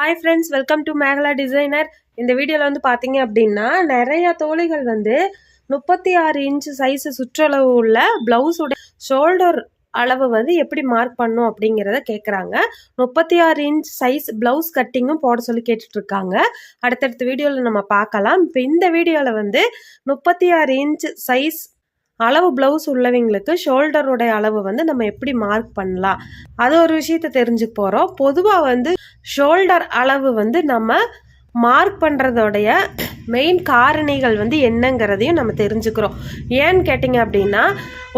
Hi friends welcome to Megala designer இந்த வீடியோவில் வந்து பார்த்தீங்க அப்படின்னா நிறைய தோழிகள் வந்து முப்பத்தி ஆறு இன்ச் சைஸு சுற்றளவு உள்ள ப்ளவுஸோட ஷோல்டர் அளவு வந்து எப்படி மார்க் பண்ணும் அப்படிங்கிறத கேட்குறாங்க முப்பத்தி ஆறு இன்ச் சைஸ் ப்ளவுஸ் கட்டிங்கும் போட சொல்லி கேட்டுட்ருக்காங்க. அடுத்தடுத்த வீடியோவில் நம்ம பார்க்கலாம். இப்போ இந்த வீடியோவில் வந்து முப்பத்தி ஆறு இன்ச் சைஸ் அளவு ப்ளவுஸ் உள்ளவங்களுக்கு ஷோல்டருடைய அளவு வந்து நம்ம எப்படி மார்க் பண்ணலாம்? அது ஒரு விஷயத்த தெரிஞ்சுக்க போகிறோம் பொதுவாக வந்து ஷோல்டர் அளவு வந்து நம்ம மார்க் பண்ணுறதோடைய மெயின் காரணிகள் வந்து என்னங்கிறதையும் நம்ம தெரிஞ்சுக்கிறோம். ஏன்னு கேட்டிங்க அப்படின்னா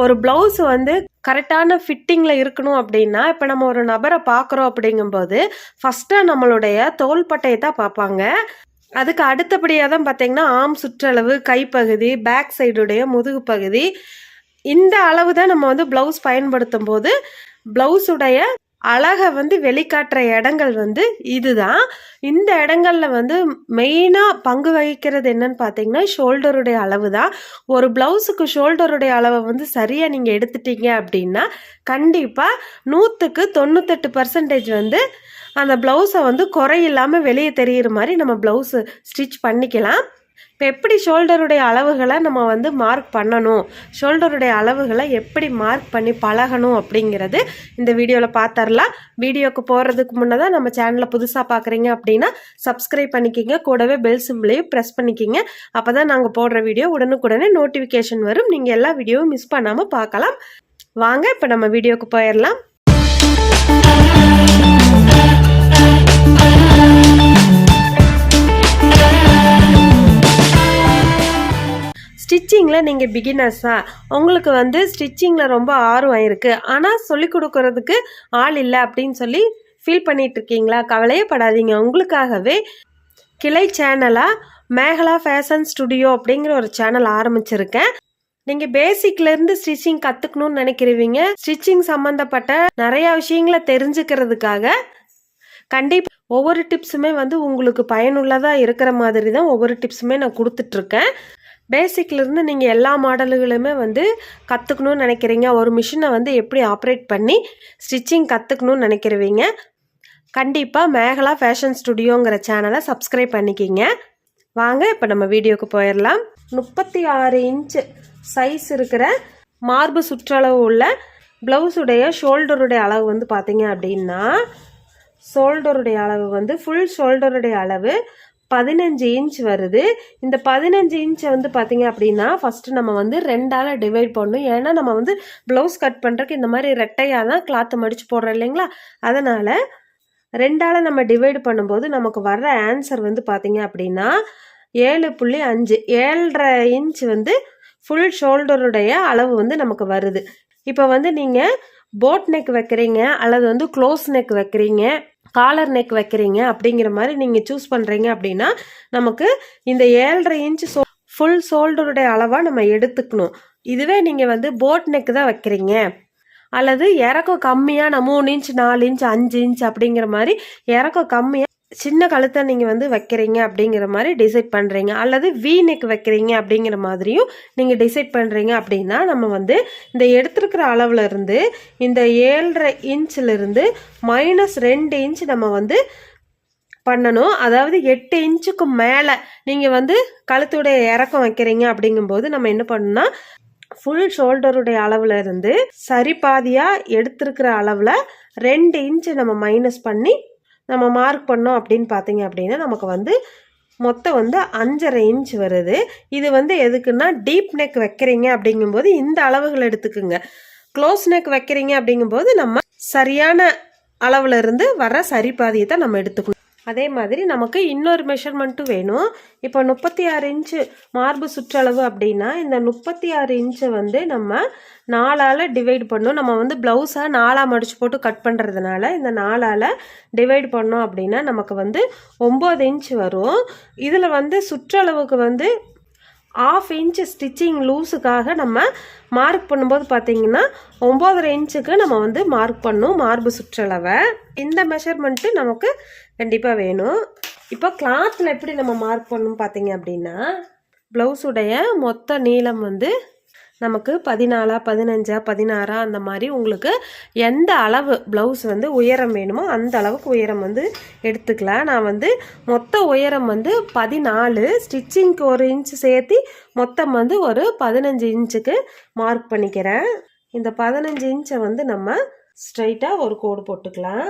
ஒரு ப்ளவுஸ் வந்து கரெக்டான ஃபிட்டிங்கில் இருக்கணும் அப்படின்னா இப்போ நம்ம ஒரு நபரை பார்க்குறோம் அப்படிங்கும்போது ஃபஸ்ட்டாக நம்மளுடைய தோள்பட்டையை தான் பார்ப்பாங்க. அதுக்கு அடுத்தபடியாக தான் பார்த்தீங்கன்னா ஆம் சுற்றளவு கைப்பகுதி பேக் சைடுடைய முதுகு பகுதி. இந்த அளவு தான் நம்ம வந்து ப்ளவுஸ் பயன்படுத்தும் போது ப்ளவுஸுடைய அழகை வந்து வெளிக்காட்டுற இடங்கள் வந்து இதுதான். இந்த இடங்கள்ல வந்து மெயினாக பங்கு வகிக்கிறது என்னன்னு பார்த்தீங்கன்னா ஷோல்டருடைய அளவு தான். ஒரு ப்ளவுஸுக்கு ஷோல்டருடைய அளவை வந்து சரியாக நீங்கள் எடுத்துட்டீங்க அப்படின்னா கண்டிப்பாக நூற்றுக்கு தொண்ணூத்தெட்டு பர்சன்டேஜ் வந்து அந்த ப்ளவுஸை வந்து குறையில்லாமல் வெளியே தெரிகிற மாதிரி நம்ம ப்ளவுஸு ஸ்டிச் பண்ணிக்கலாம். இப்போ எப்படி ஷோல்டருடைய அளவுகளை நம்ம வந்து மார்க் பண்ணணும்? ஷோல்டருடைய அளவுகளை எப்படி மார்க் பண்ணி பழகணும் அப்படிங்கிறது இந்த வீடியோவில் பார்த்துடலாம் வீடியோக்கு போகிறதுக்கு முன்னே தான் நம்ம சேனலை புதுசாக பார்க்குறீங்க அப்படின்னா சப்ஸ்கிரைப் பண்ணிக்கிங்க. கூடவே பெல் சிம்பிளையும் ப்ரெஸ் பண்ணிக்கிங்க. அப்போ தான் நாங்கள் போடுற வீடியோ உடனுக்குடனே நோட்டிஃபிகேஷன் வரும். நீங்கள் எல்லா வீடியோவும் மிஸ் பண்ணாமல் பார்க்கலாம் வாங்க இப்போ நம்ம வீடியோக்கு போயிடலாம் ஸ்டிச்சிங்கில் நீங்கள் பிகினர்ஸா உங்களுக்கு வந்து ஸ்டிச்சிங்கில் ரொம்ப ஆர்வம் இருக்குது ஆனால் சொல்லிக் கொடுக்கறதுக்கு ஆள் இல்லை அப்படின்னு சொல்லி ஃபீல் பண்ணிகிட்டு இருக்கீங்களா? கவலையே படாதீங்க. உங்களுக்காகவே கிளை சேனலாக மேகலா ஃபேஷன் ஸ்டுடியோ அப்படிங்கிற ஒரு சேனல் ஆரம்பிச்சிருக்கேன். நீங்கள் பேசிக்லேருந்து ஸ்டிச்சிங் கத்துக்கணும்னு நினைக்கிறீங்க. ஸ்டிச்சிங் சம்மந்தப்பட்ட நிறையா விஷயங்களை தெரிஞ்சுக்கிறதுக்காக கண்டிப்பாக ஒவ்வொரு டிப்ஸுமே வந்து உங்களுக்கு பயனுள்ளதாக இருக்கிற மாதிரி தான் ஒவ்வொரு டிப்ஸுமே நான் கொடுத்துட்ருக்கேன் பேசிக்லேருந்து நீங்கள் எல்லா மாடல்களுமே வந்து கற்றுக்கணும்னு நினைக்கிறீங்க. ஒரு மிஷினை வந்து எப்படி ஆப்ரேட் பண்ணி ஸ்டிச்சிங் கற்றுக்கணும்னு நினைக்கிறவங்க. கண்டிப்பாக மேகலா ஃபேஷன் ஸ்டுடியோங்கிற சேனலை சப்ஸ்கிரைப் பண்ணிக்கிங்க. வாங்க இப்போ நம்ம வீடியோக்கு போயிடலாம் முப்பத்தி ஆறு இன்ச்சு சைஸ் இருக்கிற மார்பு சுற்றளவு உள்ள ப்ளவுஸுடைய ஷோல்டருடைய அளவு வந்து பார்த்தீங்க அப்படின்னா ஷோல்டருடைய அளவு வந்து ஃபுல் ஷோல்டருடைய அளவு பதினஞ்சு இன்ச் வருது. இந்த பதினஞ்சு இன்ச்சை வந்து பார்த்தீங்க அப்படின்னா ஃபஸ்ட்டு நம்ம வந்து ரெண்டால் டிவைட் பண்ணணும். ஏன்னா நம்ம வந்து ப்ளவுஸ் கட் பண்ணுறதுக்கு இந்த மாதிரி ரெட்டையாக தான் கிளாத்தை மடித்து போடுறோம் இல்லைங்களா? அதனால் ரெண்டால் நம்ம டிவைட் பண்ணும்போது நமக்கு வர்ற ஆன்சர் வந்து பார்த்தீங்க அப்படின்னா ஏழு புள்ளி அஞ்சு ஏழரை இன்ச் வந்து ஃபுல் ஷோல்டருடைய அளவு வந்து நமக்கு வருது. இப்போ வந்து நீங்கள் போட் நெக் வைக்கிறீங்க அல்லது வந்து க்ளோஸ் நெக் வைக்கிறீங்க காலர் நெக் வைக்கிறீங்க அப்படிங்கிற மாதிரி நீங்கள் சூஸ் பண்ணுறீங்க அப்படின்னா நமக்கு இந்த ஏழரை இன்ச் சோ ஃபுல் ஷோல்டருடைய அளவாக நம்ம எடுத்துக்கணும். இதுவே நீங்கள் வந்து போட் நெக் தான் வைக்கிறீங்க. அல்லது இறக்கம் கம்மியாக நான் மூணு இன்ச் நாலு இன்ச் அஞ்சு இன்ச் அப்படிங்கிற மாதிரி இறக்கம் கம்மியாக சின்ன கழுத்தை நீங்கள் வந்து வைக்கிறீங்க அப்படிங்கிற மாதிரி டிசைட் பண்ணுறீங்க அல்லது வி நெக் வைக்கிறீங்க அப்படிங்கிற மாதிரியும் நீங்கள் டிசைட் பண்ணுறீங்க அப்படின்னா நம்ம வந்து இந்த எடுத்துருக்கிற அளவில் இருந்து இந்த ஏழரை இன்ச்சிலிருந்து மைனஸ் ரெண்டு இன்ச் நம்ம வந்து பண்ணணும். அதாவது எட்டு இன்ச்சுக்கு மேலே நீங்கள் வந்து கழுத்துடைய இறக்கம் வைக்கிறீங்க அப்படிங்கும்போது நம்ம என்ன பண்ணணும்னா ஃபுல் ஷோல்டருடைய அளவில் இருந்து சரி பாதியாக எடுத்திருக்கிற அளவில் ரெண்டு இன்ச்சு நம்ம மைனஸ் பண்ணி நம்ம மார்க் பண்ணோம் அப்படின்னு பார்த்தீங்க அப்படின்னா நமக்கு வந்து மொத்தம் வந்து அஞ்சரை இன்ச் வருது. இது வந்து எதுக்குன்னா டீப் நெக் வைக்கிறீங்க அப்படிங்கும்போது இந்த அளவுகள் எடுத்துக்குங்க. க்ளோஸ் நெக் வைக்கிறீங்க அப்படிங்கும்போது நம்ம சரியான அளவில் இருந்து வர சரி பாதியை தான் நம்ம எடுத்துக்கணும். அதே மாதிரி நமக்கு இன்னொரு மெஷர்மெண்ட்டும் வேணும். இப்போ முப்பத்தி ஆறு இன்ச்சு மார்பு சுற்றளவு அப்படின்னா இந்த முப்பத்தி ஆறு இன்ச்சை வந்து நம்ம நாலால் டிவைட் பண்ணோம். நம்ம வந்து ப்ளவுஸை நாலாக மடிச்சு போட்டு கட் பண்ணுறதுனால இந்த நாலால் டிவைட் பண்ணோம் அப்படின்னா நமக்கு வந்து ஒம்பது இன்ச் வரும். இதில் வந்து சுற்றளவுக்கு வந்து ஆஃப் இன்ச் ஸ்டிச்சிங் லூஸுக்காக நம்ம மார்க் பண்ணும்போது பார்த்தீங்கன்னா ஒம்போதரை இன்ச்சுக்கு நம்ம வந்து மார்க் பண்ணும் மார்பு சுற்றளவை. இந்த மெஷர்மெண்ட்டு நமக்கு கண்டிப்பாக வேணும். இப்போ கிளாத்தில் எப்படி நம்ம மார்க் பண்ணணும் பார்த்தீங்க அப்படின்னா ப்ளவுஸுடைய மொத்த நீளம் வந்து நமக்கு பதினாலா பதினஞ்சா பதினாறா அந்த மாதிரி உங்களுக்கு எந்த அளவு ப்ளவுஸ் வந்து உயரம் வேணுமோ அந்த அளவுக்கு உயரம் வந்து எடுத்துக்கலாம். நான் வந்து மொத்த உயரம் வந்து பதினாலு ஸ்டிச்சிங்க்கு ஒரு இன்ச் சேர்த்து மொத்தம் வந்து ஒரு பதினஞ்சு இன்ச்சுக்கு மார்க் பண்ணிக்கிறேன். இந்த பதினஞ்சு இன்ச்சை வந்து நம்ம ஸ்ட்ரைட்டாக ஒரு கோடு போட்டுக்கலாம்.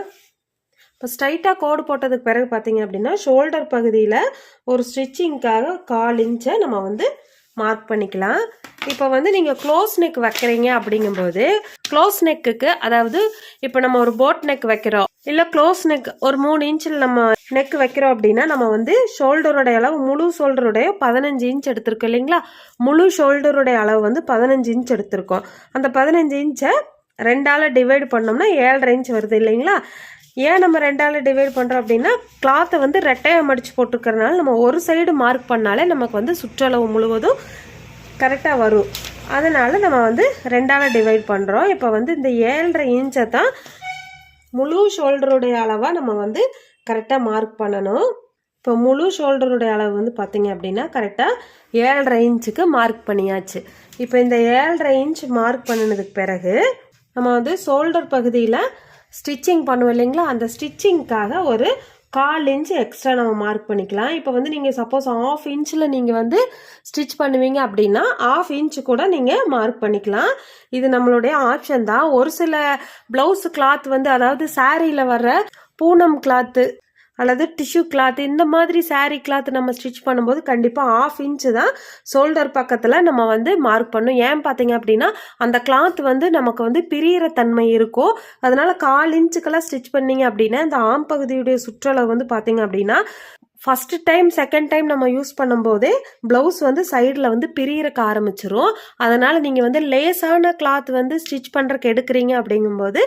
இப்போ ஸ்ட்ரைட்டாக கோடு போட்டதுக்கு பிறகு பார்த்தீங்க அப்படின்னா ஷோல்டர் பகுதியில் ஒரு ஸ்டிச்சிங்க்காக கால் இன்ச்சை நம்ம வந்து மார்க் பண்ணிக்கலாம். இப்போ வந்து நீங்கள் க்ளோஸ் நெக் வைக்கிறீங்க அப்படிங்கும்போது க்ளோஸ் நெக்குக்கு அதாவது இப்போ நம்ம ஒரு போட் நெக் வைக்கிறோம் இல்லை க்ளோஸ் நெக் ஒரு மூணு இன்ச்சில் நம்ம நெக் வைக்கிறோம் அப்படின்னா நம்ம வந்து ஷோல்டருடைய அளவு முழு ஷோல்டருடைய பதினஞ்சு இன்ச் எடுத்திருக்கோம் இல்லைங்களா? முழு ஷோல்டருடைய அளவு வந்து பதினஞ்சு இன்ச் எடுத்திருக்கோம். அந்த பதினஞ்சு இன்ச்சை ரெண்டால் டிவைட் பண்ணோம்னா ஏழரை இன்ச் வருது இல்லைங்களா? ஏன் நம்ம ரெண்டால் டிவைட் பண்ணுறோம் அப்படின்னா கிளாத்தை வந்து ரெட்டையாக மடித்து போட்டுருக்கறனால நம்ம ஒரு சைடு மார்க் பண்ணாலே நமக்கு வந்து சுற்றளவு முழுவதும் கரெக்டாக வரும். அதனால் நம்ம வந்து ரெண்டால் டிவைட் பண்ணுறோம் இப்போ வந்து இந்த ஏழரை இன்ச்சை தான் முழு ஷோல்டருடைய அளவாக நம்ம வந்து கரெக்டாக மார்க் பண்ணணும். இப்போ முழு ஷோல்டருடைய அளவு வந்து பார்த்தீங்க அப்படின்னா கரெக்டாக ஏழரை இன்ச்சுக்கு மார்க் பண்ணியாச்சு. இப்போ இந்த ஏழரை இன்ச் மார்க் பண்ணினதுக்கு பிறகு நம்ம வந்து ஷோல்டர் பகுதியில் ஸ்டிச்சிங் பண்ணுவோம் இல்லைங்களா? அந்த ஸ்டிச்சிங்க்காக ஒரு கால் இன்ச் எக்ஸ்ட்ரா நம்ம மார்க் பண்ணிக்கலாம். இப்போ வந்து நீங்கள் சப்போஸ் ஆஃப் இன்ச்சில் நீங்கள் வந்து ஸ்டிச் பண்ணுவீங்க அப்படின்னா ஆஃப் இன்ச் கூட நீங்கள் மார்க் பண்ணிக்கலாம். இது நம்மளுடைய ஆப்ஷன் தான். ஒரு சில ப்ளவுஸ் கிளாத் வந்து அதாவது சாரியில் வர்ற பூனம் கிளாத்து அல்லது டிஷ்யூ கிளாத் இந்த மாதிரி சாரீ கிளாத் நம்ம ஸ்டிச் பண்ணும்போது கண்டிப்பாக ஆஃப் இன்ச்சு தான் ஷோல்டர் பக்கத்தில் நம்ம வந்து மார்க் பண்ணும். ஏன் பார்த்தீங்க அப்படின்னா அந்த கிளாத் வந்து நமக்கு வந்து பிரியிற தன்மை இருக்கும். அதனால் கால் இன்ச்சுக்கெல்லாம் ஸ்டிச் பண்ணீங்க அப்படின்னா இந்த ஆம் பகுதியுடைய சுற்றளவு வந்து பார்த்தீங்க அப்படின்னா ஃபஸ்ட்டு டைம் செகண்ட் டைம் நம்ம யூஸ் பண்ணும்போதே ப்ளவுஸ் வந்து சைடில் வந்து பிரியறக்க ஆரம்பிச்சிரும். அதனால் நீங்கள் வந்து லேசான கிளாத் வந்து ஸ்டிச் பண்ணுறக்கு எடுக்கிறீங்க அப்படிங்கும்போது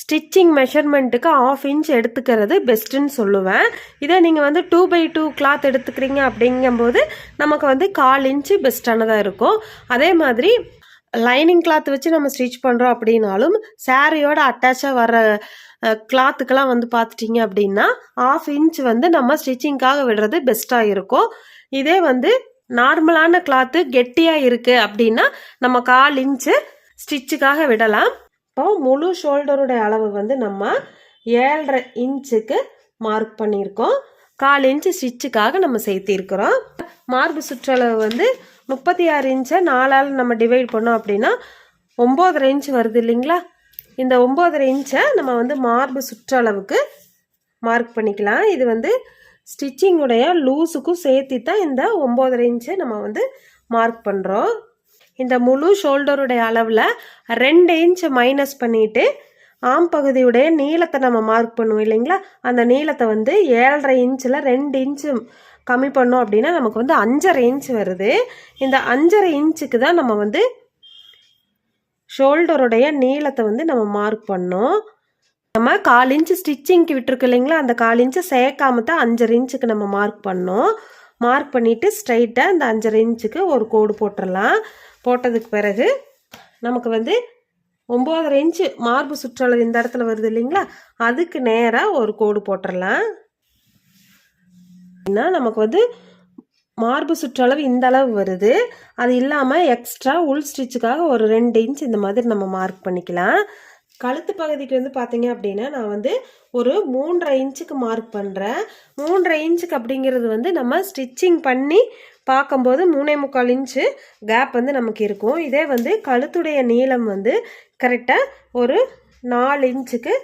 ஸ்டிச்சிங் மெஷர்மெண்ட்டுக்கு ஆஃப் இன்ச் எடுத்துக்கிறது பெஸ்ட்டுன்னு சொல்லுவேன். இதே நீங்கள் வந்து டூ பை டூ கிளாத் எடுத்துக்கிறீங்க அப்படிங்கும்போது நமக்கு வந்து கால் இன்ச்சு பெஸ்ட்டானதாக இருக்கும். அதே மாதிரி லைனிங் கிளாத் வச்சு நம்ம ஸ்டிச் பண்ணுறோம் அப்படின்னாலும் சாரியோட அட்டாச்சாக வர கிளாத்துக்கெல்லாம் வந்து பார்த்துட்டிங்க அப்படின்னா ஆஃப் இன்ச் வந்து நம்ம ஸ்டிச்சிங்க்காக விடுறது பெஸ்ட்டாக இருக்கும். இதே வந்து நார்மலான கிளாத்து கெட்டியாக இருக்குது அப்படின்னா நம்ம கால் இன்ச்சு ஸ்டிச்சுக்காக விடலாம். இப்போ முழு ஷோல்டருடைய அளவு வந்து நம்ம ஏழரை இன்ச்சுக்கு மார்க் பண்ணியிருக்கோம். கால் இன்ச்சு ஸ்டிச்சுக்காக நம்ம சேர்த்திருக்கிறோம். மார்பு சுற்றளவு வந்து முப்பத்தி ஆறு இன்ச்சை நாலால் நம்ம டிவைட் பண்ணோம் அப்படின்னா ஒம்போதரை இன்ச் வருது இல்லைங்களா? இந்த ஒம்போதரை இன்ச்சை நம்ம வந்து மார்பு சுற்றளவுக்கு மார்க் பண்ணிக்கலாம். இது வந்து ஸ்டிச்சிங்குடைய லூஸுக்கும் சேர்த்து தான் இந்த ஒம்போதரை இன்ச்சை நம்ம வந்து மார்க் பண்ணுறோம் இந்த முழு ஷோல்டருடைய அளவில் ரெண்டு இன்ச் மைனஸ் பண்ணிட்டு ஆம் பகுதியுடைய நீளத்தை நம்ம மார்க் பண்ணுவோம் இல்லைங்களா? அந்த நீளத்தை வந்து ஏழரை இன்ச்சில் ரெண்டு இன்ச்சு கம்மி பண்ணோம் அப்படின்னா நமக்கு வந்து அஞ்சரை இன்ச் வருது. இந்த அஞ்சரை இன்ச்சுக்கு தான் நம்ம வந்து ஷோல்டருடைய நீளத்தை வந்து நம்ம மார்க் பண்ணோம். நம்ம கால் இன்ச்சு ஸ்டிச்சிங்க்கு விட்டுருக்கு இல்லைங்களா? அந்த கால் இன்ச்சை சேர்க்காம தான் அஞ்சரை இன்ச்சுக்கு நம்ம மார்க் பண்ணோம். மார்க் பண்ணிவிட்டு ஸ்ட்ரைட்டாக இந்த அஞ்சரை இன்ச்சுக்கு ஒரு கோடு போட்டுடலாம் போட்டதுக்கு பிறகு நமக்கு வந்து ஒம்போதரை இன்ச்சு மார்பு சுற்றளவு இந்த இடத்துல வருது இல்லைங்களா? அதுக்கு நேராக ஒரு கோடு போட்டுடலாம் அப்படின்னா நமக்கு வந்து மார்பு சுற்றளவு இந்த அளவு வருது. அது இல்லாமல் எக்ஸ்ட்ரா உள் ஸ்டிச்சுக்காக ஒரு ரெண்டு இன்ச் இந்த மாதிரி நம்ம மார்க் பண்ணிக்கலாம். கழுத்து பகுதிக்கு வந்து பார்த்தீங்க அப்படின்னா நான் வந்து ஒரு மூன்றரை இன்ச்சுக்கு மார்க் பண்ணுறேன் மூன்றரை இன்ச்சுக்கு அப்படிங்கிறது வந்து நம்ம ஸ்டிச்சிங் பண்ணி பார்க்கும்போது மூணே முக்கால் இன்ச்சு கேப் வந்து நமக்கு இருக்கும். இதே வந்து கழுத்துடைய நீளம் வந்து கரெக்டாக ஒரு நாலு இன்ச்சுக்கு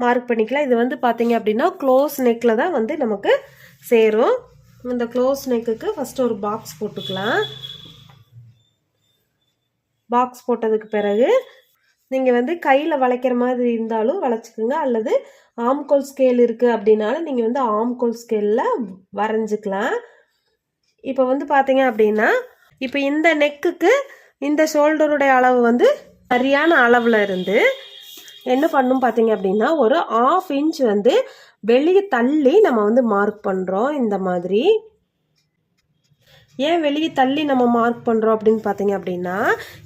மார்க் பண்ணிக்கலாம். இது வந்து பார்த்தீங்க அப்படின்னா க்ளோஸ் நெக்கில் தான் வந்து நமக்கு சேரும். இந்த க்ளோஸ் நெக்குக்கு ஃபஸ்ட்டு ஒரு பாக்ஸ் போட்டுக்கலாம். பாக்ஸ் போட்டதுக்கு பிறகு நீங்கள் வந்து கையில் வளைக்கிற மாதிரி இருந்தாலும் வளைச்சிக்கோங்க. அல்லது ஆம்கோல் ஸ்கேல் இருக்குது அப்படின்னாலும் நீங்கள் வந்து ஆம்கோல் ஸ்கேலில் வரைஞ்சிக்கலாம். இப்போ வந்து பார்த்தீங்க அப்படின்னா இப்போ இந்த நெக்குக்கு இந்த ஷோல்டருடைய அளவு வந்து சரியான அளவில் இருந்து என்ன பண்ணும் பார்த்தீங்க அப்படின்னா ஒரு ஆஃப் இன்ச் வந்து வெளியே தள்ளி நம்ம வந்து மார்க் பண்ணுறோம் இந்த மாதிரி. ஏன் வெளியே தள்ளி நம்ம மார்க் பண்ணுறோம் அப்படின்னு பார்த்தீங்க அப்படின்னா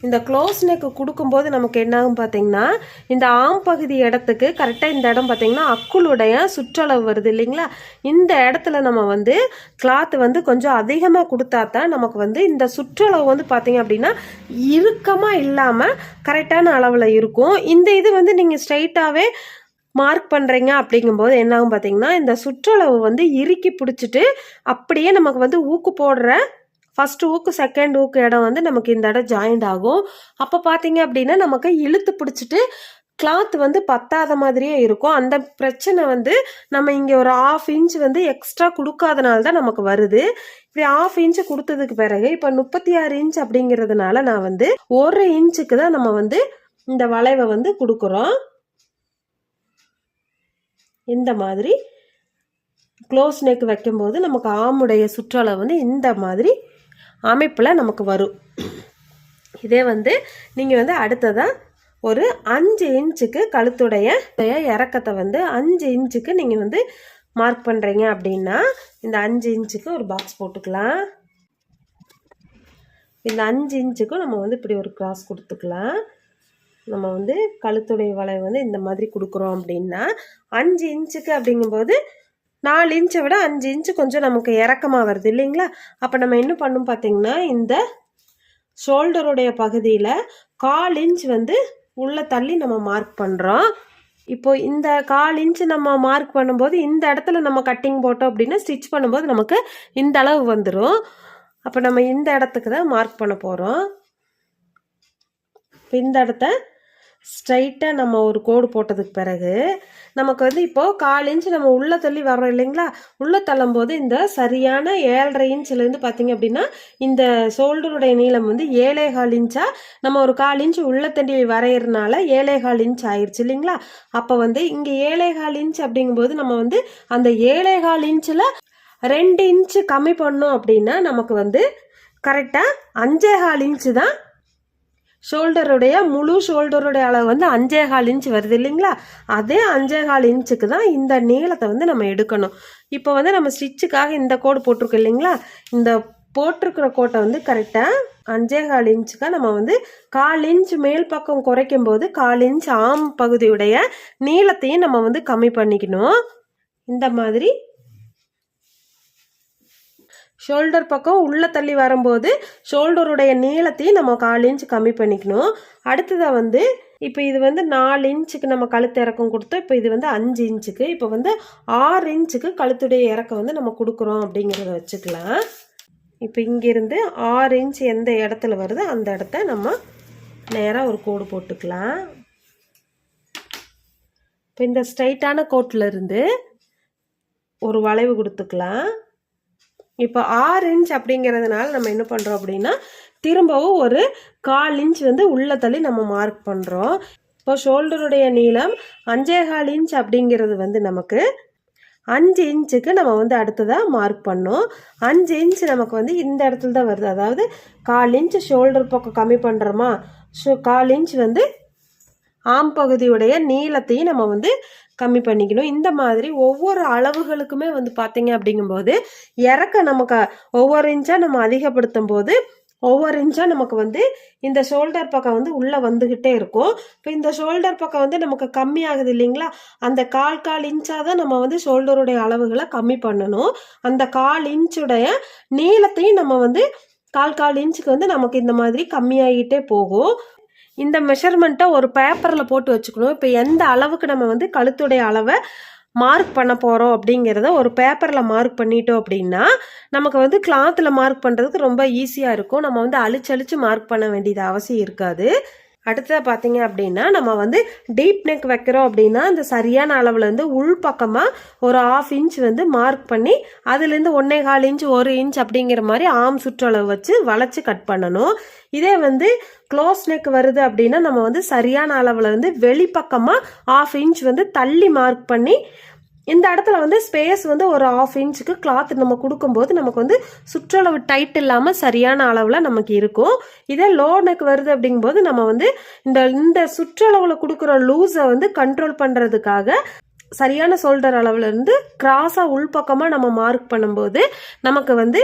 இந்த க்ளோஸ் நெக்கு கொடுக்கும்போது நமக்கு என்னாகும் பார்த்தீங்கன்னா இந்த ஆம் பகுதி இடத்துக்கு கரெக்டாக இந்த இடம் பார்த்தீங்கன்னா அக்குளுடைய சுற்றளவு வருது இல்லைங்களா? இந்த இடத்துல நம்ம வந்து கிளாத் வந்து கொஞ்சம் அதிகமாக கொடுத்தா தான் நமக்கு வந்து இந்த சுற்றளவு வந்து பார்த்தீங்க அப்படின்னா இறுக்கமாக இல்லாமல் கரெக்டான அளவில் இருக்கும். இந்த இது வந்து நீங்கள் ஸ்ட்ரைட்டாகவே மார்க் பண்ணுறீங்க அப்படிங்கும்போது என்னாகும் பார்த்தீங்கன்னா இந்த சுற்றளவு வந்து இறுக்கி பிடிச்சிட்டு அப்படியே நமக்கு வந்து ஊக்கு போடுற ஃபர்ஸ்ட் ஊக்கு செகண்ட் ஊக்கு இடம் வந்து நமக்கு இந்த இடம் ஜாயிண்ட் ஆகும். அப்போ பார்த்தீங்க அப்படின்னா நமக்கு இழுத்து பிடிச்சிட்டு கிளாத் வந்து பத்தாத மாதிரியே இருக்கும். அந்த பிரச்சனை வந்து நம்ம இங்கே ஒரு ஆஃப் இன்ச் வந்து எக்ஸ்ட்ரா கொடுக்காதனால தான் நமக்கு வருது. இப்படி ஆஃப் இன்ச் கொடுத்ததுக்கு பிறகு இப்போ முப்பத்தி ஆறு இன்ச் அப்படிங்கிறதுனால நான் வந்து ஒரு இன்ச்சுக்கு தான் நம்ம வந்து இந்த வளைவை வந்து கொடுக்குறோம். இந்த மாதிரி க்ளோஸ் நெக் வைக்கும்போது நமக்கு ஆமுடைய சுற்றளவு வந்து இந்த மாதிரி அமைப்பில் நமக்கு வரும். இதே வந்து நீங்கள் வந்து அடுத்ததாக ஒரு அஞ்சு இன்ச்சுக்கு கழுத்துடைய இறக்கத்தை வந்து அஞ்சு இன்ச்சுக்கு நீங்கள் வந்து மார்க் பண்ணுறீங்க அப்படின்னா இந்த அஞ்சு இன்ச்சுக்கு ஒரு பாக்ஸ் போட்டுக்கலாம். இந்த அஞ்சு இன்ச்சுக்கும் நம்ம வந்து இப்படி ஒரு கிராஸ் கொடுத்துக்கலாம். நம்ம வந்து கழுத்துடைய வளைவு வந்து இந்த மாதிரி கொடுக்குறோம் அப்படின்னா அஞ்சு இன்ச்சுக்கு அப்படிங்கும்போது நாலு இன்ச்சை விட அஞ்சு இன்ச்சு கொஞ்சம் நமக்கு இறக்கமாக வருது இல்லைங்களா? அப்போ நம்ம என்ன பண்ணும் பார்த்தீங்கன்னா இந்த ஷோல்டருடைய பகுதியில் கால் இன்ச் வந்து உள்ளே தள்ளி நம்ம மார்க் பண்ணுறோம் இப்போ இந்த கால் இன்ச்சு நம்ம மார்க் பண்ணும்போது இந்த இடத்துல நம்ம கட்டிங் போட்டோம் அப்படின்னா ஸ்டிச் பண்ணும்போது நமக்கு இந்த அளவு வந்துடும் அப்போ நம்ம இந்த இடத்துக்கு தான் மார்க் பண்ண போகிறோம் இந்த இடத்த ஸ்ட்ரைட்டாக நம்ம ஒரு கோடு போட்டதுக்கு பிறகு நமக்கு வந்து இப்போது கால் இன்ச் நம்ம உள்ளே தள்ளி வர்றோம் இல்லைங்களா? உள்ளே தள்ளும்போது இந்த சரியான ஏழரை இன்ச்லேருந்து பார்த்தீங்க அப்படின்னா இந்த ஷோல்டருடைய நீளம் வந்து ஏழே கால் இன்ச்சாக நம்ம ஒரு கால் இன்ச் உள்ள தள்ளி வரைகிறனால ஏழே கால் இன்ச் ஆயிடுச்சு இல்லைங்களா? அப்போ வந்து இங்கே ஏழே கால் இன்ச் அப்படிங்கும்போது நம்ம வந்து அந்த ஏழே கால் இன்ச்சில் ரெண்டு இன்ச்சு கம்மி பண்ணோம் அப்படின்னா நமக்கு வந்து கரெக்டாக அஞ்சே கால் இன்ச்சு தான் ஷோல்டருடைய முழு ஷோல்டருடைய அளவு வந்து அஞ்சே கால் இன்ச் வருது இல்லைங்களா? அதே அஞ்சே கால் இன்ச்சுக்கு தான் இந்த நீளத்தை வந்து நம்ம எடுக்கணும். இப்போ வந்து நம்ம ஸ்டிச்சுக்காக இந்த கோடு போட்டிருக்கோம் இல்லைங்களா? இந்த போட்டிருக்கிற கோட்டை வந்து கரெக்டாக அஞ்சே கால் இன்ச்சுக்காக நம்ம வந்து கால் இன்ச் மேல் பக்கம் குறைக்கும் போது கால் இன்ச் ஆம் பகுதியுடைய நீளத்தையும் நம்ம வந்து கம்மி பண்ணிக்கணும். இந்த மாதிரி ஷோல்டர் பக்கம் உள்ளே தள்ளி வரும்போது ஷோல்டருடைய நீளத்தையும் நம்ம கால் இன்ச் கம்மி பண்ணிக்கணும். அடுத்ததாக வந்து இப்போ இது வந்து நாலு இன்ச்சுக்கு நம்ம கழுத்து இறக்கம் கொடுத்தோம். இப்போ இது வந்து அஞ்சு இன்ச்சுக்கு இப்போ வந்து ஆறு இன்ச்சுக்கு கழுத்துடைய இறக்கம் வந்து நம்ம கொடுக்குறோம் அப்படிங்கிறத வச்சுக்கலாம். இப்போ இங்கேருந்து ஆறு இன்ச் எந்த இடத்துல வருதோ அந்த இடத்த நம்ம நேராக ஒரு கோடு போட்டுக்கலாம். இப்போ இந்த ஸ்ட்ரைட்டான கோட்டில் இருந்து ஒரு வளைவு கொடுத்துக்கலாம். இப்போ ஆறு இன்ச் அப்படிங்கிறதுனால நம்ம என்ன பண்ணுறோம் அப்படின்னா திரும்பவும் ஒரு கால் இன்ச் வந்து உள்ள தள்ளி நம்ம மார்க் பண்ணுறோம் இப்போ ஷோல்டருடைய நீளம் அஞ்சே கால் இன்ச் அப்படிங்கிறது வந்து நமக்கு அஞ்சு இன்ச்சுக்கு நம்ம வந்து அடுத்ததாக மார்க் பண்ணோம். அஞ்சு இன்ச் நமக்கு வந்து இந்த இடத்துல தான் வருது. அதாவது கால் இன்ச் ஷோல்டர் பக்கம் கம்மி பண்ணுறோமா ஷோ கால் இன்ச் வந்து ஆம் பகுதியுடைய நீளத்தையும் நம்ம வந்து கம்மி பண்ணிக்கணும். இந்த மாதிரி ஒவ்வொரு அளவுகளுக்குமே வந்து பார்த்தீங்க அப்படிங்கும்போது இறக்க நமக்கு ஒவ்வொரு இன்ச்சாக நம்ம அதிகப்படுத்தும் போது ஒவ்வொரு இன்ச்சாக நமக்கு வந்து இந்த ஷோல்டர் பக்கம் வந்து உள்ளே வந்துக்கிட்டே இருக்கும். இப்போ இந்த ஷோல்டர் பக்கம் வந்து நமக்கு கம்மி ஆகுது இல்லைங்களா? அந்த கால் கால் இன்ச்சாக தான் நம்ம வந்து ஷோல்டருடைய அளவுகளை கம்மி பண்ணணும். அந்த கால் இன்ச்சுடைய நீளத்தையும் நம்ம வந்து கால் கால் இன்ச்சுக்கு வந்து நமக்கு இந்த மாதிரி கம்மியாகிட்டே போகும். இந்த மெஷர்மெண்ட்டை ஒரு பேப்பரில் போட்டு வச்சுக்கணும். இப்போ எந்த அளவுக்கு நம்ம வந்து கழுத்துடைய அளவை மார்க் பண்ண போகிறோம் அப்படிங்கிறத ஒரு பேப்பரில் மார்க் பண்ணிட்டோம் அப்படின்னா நமக்கு வந்து கிளாத்தில் மார்க் பண்ணுறதுக்கு ரொம்ப ஈஸியாக இருக்கும். நம்ம வந்து அழிச்சு அழிச்சு மார்க் பண்ண வேண்டியது அவசியம் இருக்காது. அடுத்ததாக பார்த்தீங்க அப்படின்னா நம்ம வந்து டீப் நெக் வைக்கிறோம் அப்படின்னா அந்த சரியான அளவில் வந்து உள் பக்கமாக ஒரு ஆஃப் இன்ச் வந்து மார்க் பண்ணி அதுலேருந்து ஒன்றே கால் இன்ச் ஒரு இன்ச் அப்படிங்கிற மாதிரி ஆம் சுற்றளவு வச்சு வளைச்சி கட் பண்ணணும். இதே வந்து க்ளோஸ் நெக் வருது அப்படின்னா நம்ம வந்து சரியான அளவில் வந்து வெளிப்பக்கமாக ஆஃப் இன்ச் வந்து தள்ளி மார்க் பண்ணி இந்த இடத்துல வந்து ஸ்பேஸ் வந்து ஒரு ஆஃப் இன்ச்சுக்கு கிளாத் நம்ம கொடுக்கும்போது நமக்கு வந்து சுற்றளவு டைட் இல்லாமல் சரியான அளவில் நமக்கு இருக்கும். இதே லோ நெக் வருது அப்படிங்கும்போது நம்ம வந்து இந்த இந்த சுற்றளவில் கொடுக்குற லூஸை வந்து கண்ட்ரோல் பண்ணுறதுக்காக சரியான ஷோல்டர் அளவுலேருந்து கிராஸாக உள்பக்கமாக நம்ம மார்க் பண்ணும்போது நமக்கு வந்து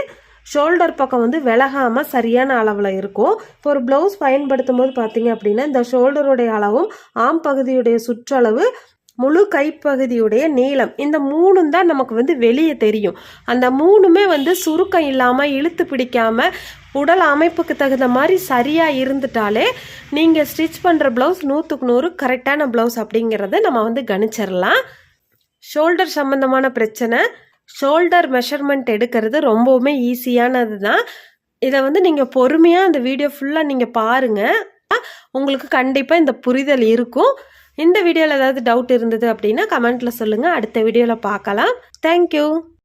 ஷோல்டர் பக்கம் வந்து விலகாமல் சரியான அளவில் இருக்கும். இப்போ ஒரு ப்ளவுஸ் பயன்படுத்தும் போது பார்த்தீங்க அப்படின்னா இந்த ஷோல்டருடைய அளவும் ஆம் பகுதியுடைய சுற்றளவு முழு கைப்பகுதியுடைய நீளம். இந்த மூணும் தான் நமக்கு வந்து வெளியே தெரியும். அந்த மூணுமே வந்து சுருக்கம் இல்லாமல் இழுத்து பிடிக்காம உடல் அமைப்புக்கு தகுந்த மாதிரி சரியாக இருந்துட்டாலே நீங்கள் ஸ்டிச் பண்ணுற ப்ளவுஸ் நூற்றுக்கு நூறு கரெக்டான ப்ளவுஸ் அப்படிங்கிறத நம்ம வந்து கணிச்சிடலாம் ஷோல்டர் சம்மந்தமான பிரச்சனை. ஷோல்டர் மெஷர்மெண்ட் எடுக்கிறது ரொம்பவுமே ஈஸியானது தான். இதை வந்து நீங்கள் பொறுமையாக அந்த வீடியோ ஃபுல்லாக நீங்கள் பாருங்கள் உங்களுக்கு கண்டிப்பாக இந்த புரிதல் இருக்கும். இந்த வீடியோவில் ஏதாவது டவுட் இருந்தது அப்படின்னா கமெண்ட்டில் சொல்லுங்கள் அடுத்த வீடியோவில் பார்க்கலாம். தேங்க்யூ